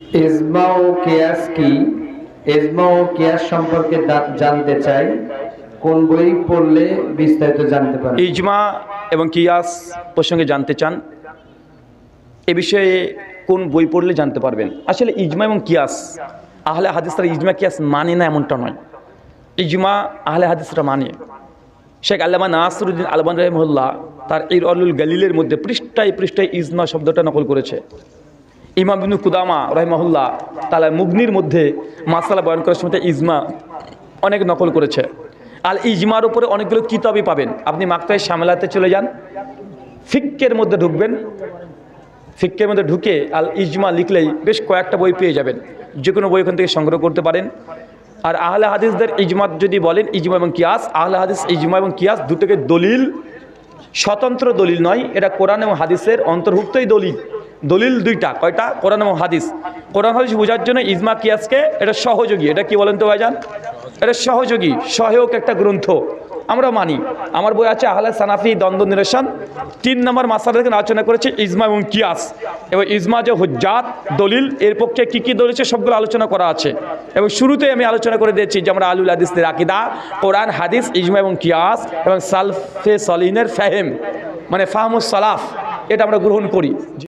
ইজমা ও কিয়াস কি? ইজমা ও কিয়াস সম্পর্কে জানতে চাই। কোন বই পড়লে বিস্তারিত জানতে পারি? ইজমা এবং কিয়াস প্রসঙ্গে জানতে চান। এ বিষয়ে কোন বই পড়লে জানতে পারবেন? আসলে ইজমা এবং কিয়াস, আহলে হাদিসরা ইজমা কিয়াস মানে না এমনটা নয়। ইজমা আহলে হাদিসরা মানে। শেখ আল্লামা নাসরুদ্দিন আলবান রহমুল্লাহ তার ইর অলুল গালিলের মধ্যে পৃষ্ঠায় পৃষ্ঠায় ইজমা শব্দটা নকল করেছে। ইমাম বিনু কুদামা রহমাহুল্লাহ তালা মুগনির মধ্যে মাসালা বয়ন করার সময় ইজমা অনেক নকল করেছে। আর ইজমার উপরে অনেকগুলো কিতাবই পাবেন। আপনি মাকতায় সামেলাতে চলে যান, ফিক্কের মধ্যে ঢুকবেন, ফিক্কের মধ্যে ঢুকে আল ইজমা লিখলেই বেশ কয়েকটা বই পেয়ে যাবেন। যে কোনো বই ওখান থেকে সংগ্রহ করতে পারেন। আর আহলে হাদিসদের ইজমাত যদি বলেন, ইজমা এবং কিয়াস, আহলে হাদিস, ইজমা এবং কিয়াস দুটোকে দলিল, স্বতন্ত্র দলিল নয়, এটা কোরআন এবং হাদিসের অন্তর্ভুক্তই দলিল। দলিল দুইটা, কয়টা? কোরআন এবং হাদিস। কোরআন হাদিস বোঝার জন্য ইজমা, কিয়াসকে এটা সহযোগী। এটা কি বলেন তো ভাইজান? এটা সহযোগী, সহায়ক একটা গ্রন্থ। আমরা মানি। আমার বই আছে আহলে সানাফি, দ্বন্দ্ব নিরসন। তিন নম্বর মাসালা থেকে আলোচনা করেছে, ইজমা এবং কিয়াস। এবং ইজমা যে হুজ্জাত, দলিল, এর পক্ষে কী কী দলিল সবগুলো আলোচনা করা আছে। এবং শুরুতে আমি আলোচনা করে দিয়েছি যে আমরা আলুল হাদিসদের আকিদা, কোরআন, হাদিস, ইজমা এবং কিয়াস এবং সালফে সলিনের ফাহেম মানে ফাহমুস সালাফ, এটা আমরা গ্রহণ করি।